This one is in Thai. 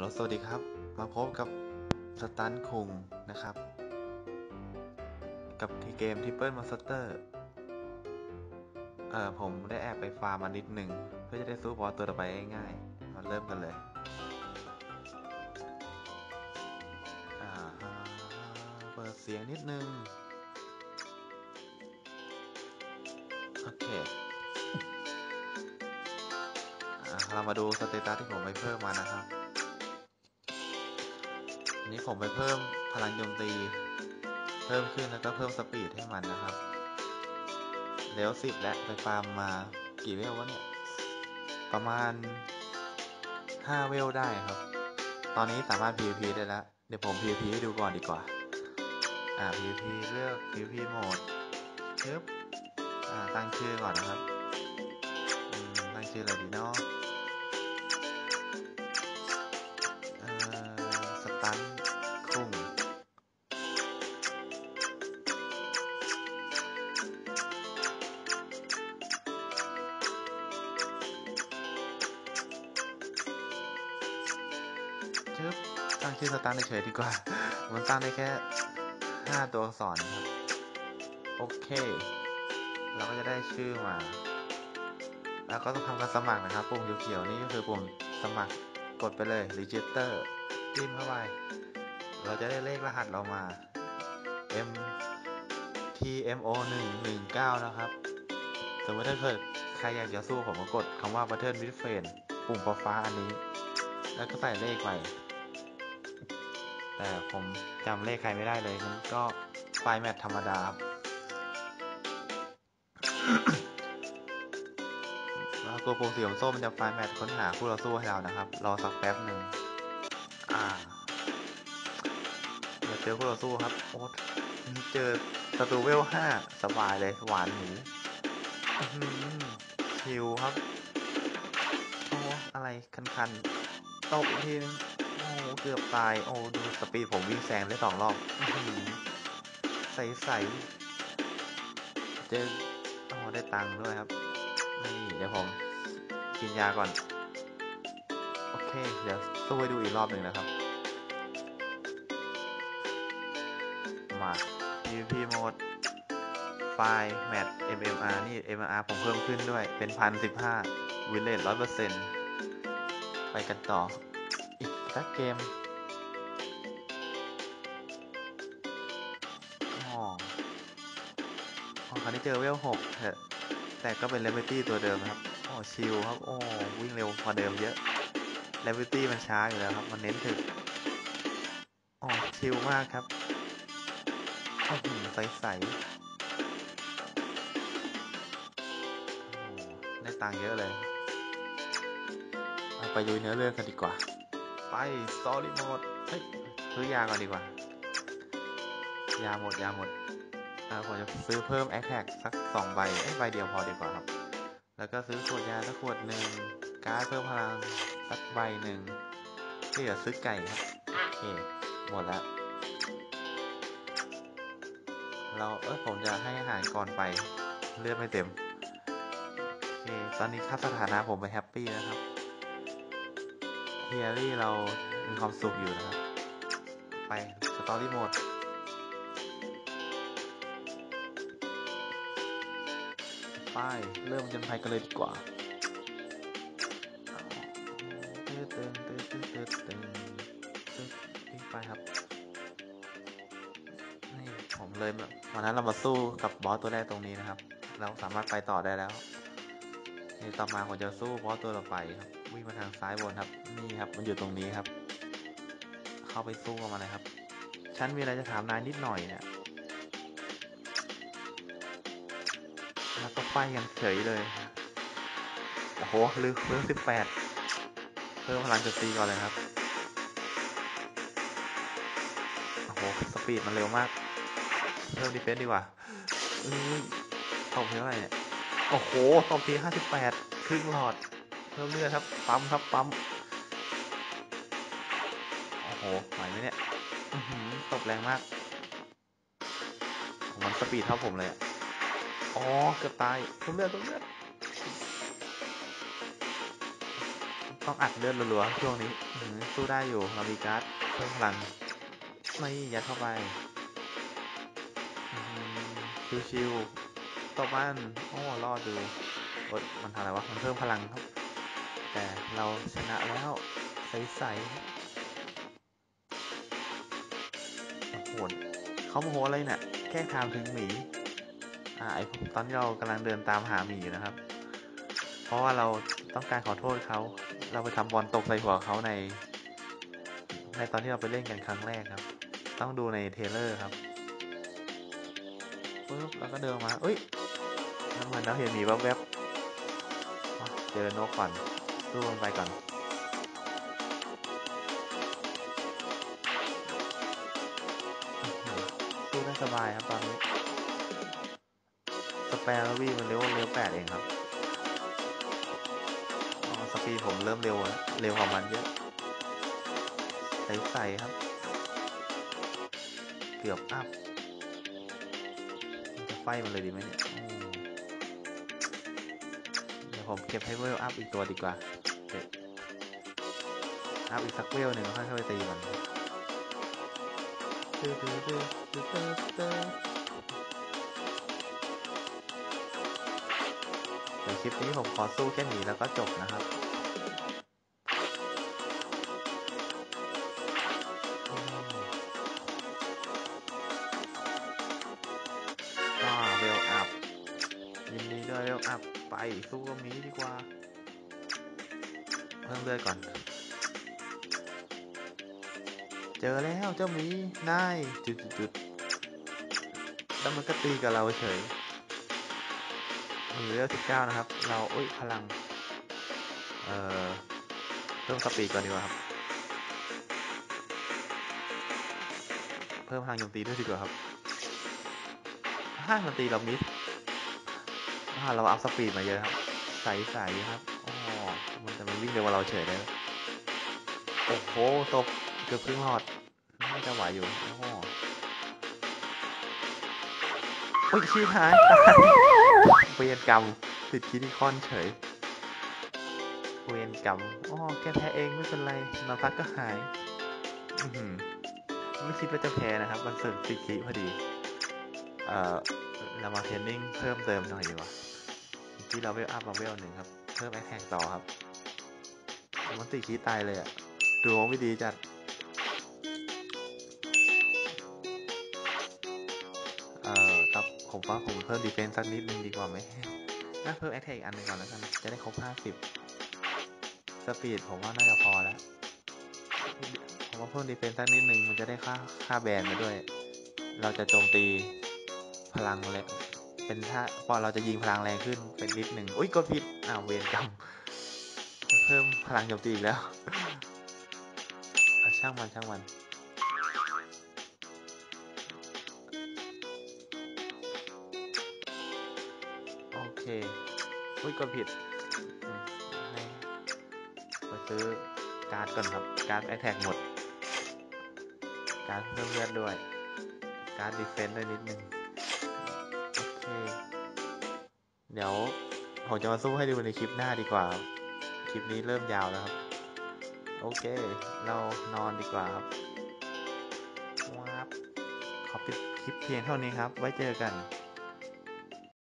ลโหลสวัสดีครับ มาพบกับสตันคุงนะครับ กับทีเกมทิปเปิลมอนสเตอร์เอ่อผมได้แอบไปฟาร์มมานิดหนึ่ง เพื่อจะได้สู้บอสตัวต่อไปง่ายๆ มาเริ่มกันเลยอ่าเปิดเสียงนิดนึง โอเคอ่าเรามาดูสเตตัสที่ผมไปเพิ่มมานะครับ นนี้ผมไปเพิ่มพลังโจมตี เพิ่มขึ้นแล้วก็เพิ่มสปีดให้มันนะครับเลเวสิบและไปฟาร์มมากี่เวลวะเนี่ย ประมาณ5เวลได้ครับ ตอนนี้สามารถ PVP ได้แล้ว เดี๋ยวผม PVP ให้ดูก่อนดีกว่า อ่า PVP เลือก PVP โหมดชึบอ่าตั้งชื่อก่อนนะครับ ตั้งชื่ออะไรดีเนาะ ตั้งชื่อสตาร์ทเฉยดีกว่า มันตั้งได้แค่ 5 ตัวอักษรครับ โอเค เราก็จะได้ชื่อมา แล้วก็ต้องทำการสมัครนะครับ ปุ่มเขียวๆนี่ก็คือปุ่มสมัคร กดไปเลย register จิ้มเข้าไป เราจะได้เลขรหัสเรามา M TMO 1 1 9นะครับ สมมติถ้าเกิดใครอยากจะสู้ผมก็กดคำว่า Battle with Friend ปุ่มฟ้าอันนี้ แล้วก็ใส่เลขไป แต่ผมจำเลขใครไม่ได้เลยมันก็ไฟแมทธรรมดาครับแล้วตัวปุ่มสีส้มมันจะไฟแมทค้นหาคู่ต่อสู้ให้เรานะครับ รอสักแป๊บหนึ่งอ่าเดี๋ยวเจอคู่ต่อสู้ครับโอ้เจอศัตรูเวลห้าสบายเลยหวานหมูฮืมชิวครับโอ้อะไรคันๆตบอีกทีนึง โอ้เกือบตาย โอ้ดูสปีดผมวิ่งแซงได้สองรอบใสใสๆเจอโอ้ได้ตังค์ด้วยครับ นี่เดี๋ยวผมกินยาก่อน โอเค เดี๋ยวสู้ให้ดูอีกรอบหนึ่งนะครับ มา PVP โหมดไฟล์แมท MMR นี่ MMR ผมเพิ่มขึ้นด้วยเป็นพันสิบห้าวิลเลจร้อยเปอร์เซ็นต์ไปกันต่อ สักเกมอ๋ออ๋อคราวนี้เจอเวลหกเถอะ แต่ก็เป็นเลเวลตี้ตัวเดิมครับ โอ้ชิลครับ โอ้วิ่งเร็วกว่าเดิมเยอะเลเวลตี้มันช้าอยู่แล้วครับ มันเน้นถึกอ๋อชิลมากครับโอ้โหใสๆโอ้ได้ตังค์เยอะเลย เอาไปดูเนื้อเรื่องกันดีกว่า สตอรี่โหมดเฮ้ยซื้อยาก่อนดีกว่า ยาหมดยาหมดอ่าผมจะซื้อเพิ่มแอคแท็กสักสองใบเอ้ใบเดียวพอดีกว่าครับ แล้วก็ซื้อขวดยาสักขวดหนึ่งการ์ดเพิ่มพลังสักใบหนึ่งที่เหลือซื้อไก่ครับโอเคหมดแล้วเราเออผมจะให้อาหารก่อนไปเลือดไม่เต็มโอเคตอนนี้ค่าสถานะผมไปแฮปปี้นะครับ เฮียรี่เรามีความสุขอยู่นะครับ ไปสตอรี่โหมดไปเริ่มจนภัยกันเลยดีกว่าเต้นเต้นเต้นเต้นเต้นเต้นวิ่งไปครับนี่ผมเลยวันนั้นเรามาสู้กับบอสตัวแรกตรงนี้นะครับ เราสามารถไปต่อได้แล้ว นี่ต่อมาผมจะสู้บอสตัวต่อไปครับวิ่งมาทางซ้ายบนครับ นี่ครับ มันอยู่ตรงนี้ครับ เข้าไปสู้กับมันเลยครับ ฉันมีอะไรจะถามนายนิดหน่อยเนี่ยแล้วก็ไปกันเฉยเลยโอ้โหลืมเพิ่มสิบแปดเพิ่มพลังจุดตีก่อนเลยครับโอ้โหสปีดมันเร็วมาก เพิ่มดีเฟนส์ดีกว่าอุ้ยตบเท่าไหร่เนี่ย โอ้โหตบทีห้าสิบแปดครึ่งหลอดเพิ่มเลือดครับ ปั๊มครับ ปั๊ม โอ้โหไหวไหมเนี่ยหือตบแรงมาก มันสปีดเท่าผมเลยอะอ๋อ เกือบตายเพิ่มเลือดเพิ่มเลือด ต้องอัดเลือดรัวๆช่วงนี้ สู้ได้อยู่ เรามีการ์ดเพิ่มพลัง ไม่ยัดเข้าไปหือชิวๆ ตบมันโอ้รอดดูโอ๊ยมันทำอะไรวะ มันเพิ่มพลังครับ แต่เราชนะแล้วใสๆโอ้โหเขาโมโหอะไรเนี่ยแค่ทามถึงหมีอ่าไอตอนที่เรากำลังเดินตามหาหมีอยู่นะครับ เพราะว่าเราต้องการขอโทษเขา เราไปทำบอลตกใส่หัวเขาใน ในตอนที่เราไปเล่นกันครั้งแรกครับ ต้องดูในเทเลอร์ครับปึ๊บแล้วก็เดินมาเอ้ย น้ำมันเราเห็นมีแวบๆเจอโนกก่อนสู้มันไปก่อนสู้ได้สบายครับตอนนี้สเปรวี่มันเร็วเร็วแปดเองครับอ๋อสปีผมเริ่มเร็วแล้วเร็วกว่ามันเยอะใสๆครับ เกือบอัพจะไฟมันเลยดีไหมเนี่ย ผมเก็บให้เวลอัพอีกตัวดีกว่าเก็บอัพอีกสักเวลหนึ่งแล้วค่อยเข้าไปตีมันตื้อตื้อตื้อตื้อตื้อตื้อเดี๋ยวคลิปนี้ผมขอสู้แค่หนีแล้วก็จบนะครับ อัพไปสู้กับมีดีกว่า เพิ่มเลือดก่อน เจอแล้วเจ้ามีนายจุดจุดแล้วมันก็ตีกับเราเฉยมือเลือสิบเก้านะครับ เราอุ้ยพลัง เอ่อเพิ่มสปีดก่อนดีกว่าครับ เพิ่มพลังโจมตีด้วยดีกว่าครับห้ามันตีเรามิส อ่าเราอัพสปีดมาเยอะครับ ใสๆครับอ๋อมันจะมาวิ่งเร็วกว่าเราเฉยเลยโอ้โหตบเกือบครึ่งหอดน่าจะไหวอยู่โอ้โหโอ้ยชีพหายตายเวียนกรรมติดคิดิคอนเฉยเวียนกรรมอ๋อแค่แพ้เองไม่เป็นไรมาพักก็หายอไม่คิดว่าจะแพ้นะครับ มันเสริมติดคิพอดี เอ่อเรามาเทรนนิ่งเพิ่มเติมหน่อยดีกว่า ที่เราเวลอัพมาเวลหนึ่งครับ เพิ่มแอคแท็กต่อครับมันติดคีตายเลยอะดวงไม่ดีจัดเอ่อตับผมว่าผมเพิ่มดีเฟนซ์สักนิดนึงดีกว่าไหมน่าเพิ่มแอคแท็กอีกอันหนึ่งก่อนแล้วกันจะได้ครบห้าสิบสปีดผมว่าน่าจะพอแล้วผมว่าเพิ่มดีเฟนซ์สักนิดนึงมันจะได้ค่าค่าแบนมาด้วย เราจะโจมตีพลังแรง เป็นถ้าพอเราจะยิงพลังแรงขึ้นเป็นนิดหนึ่งอุ้ยกดผิดอ้าวเวรกรรมเพิ่มพลังโจมตีอีกแล้วช่างมันช่างมันโอเคอุ้ยกดผิดมให้ไปซื้อการ์ดก่อนครับ การ์ดแอทแทกหมด การ์ดเพิ่มเลือดด้วย การ์ดดีเฟนส์ด้วยนิดนึง ดี๋ยวผมจะมาสู้ให้ดูในคลิปหน้าดีกว่า คลิปนี้เริ่มยาวแล้วครับ โอเค เรานอนดีกว่าครับว้าบขอปิดคลิปเพียงเท่านี้ครับ ไว้เจอกัน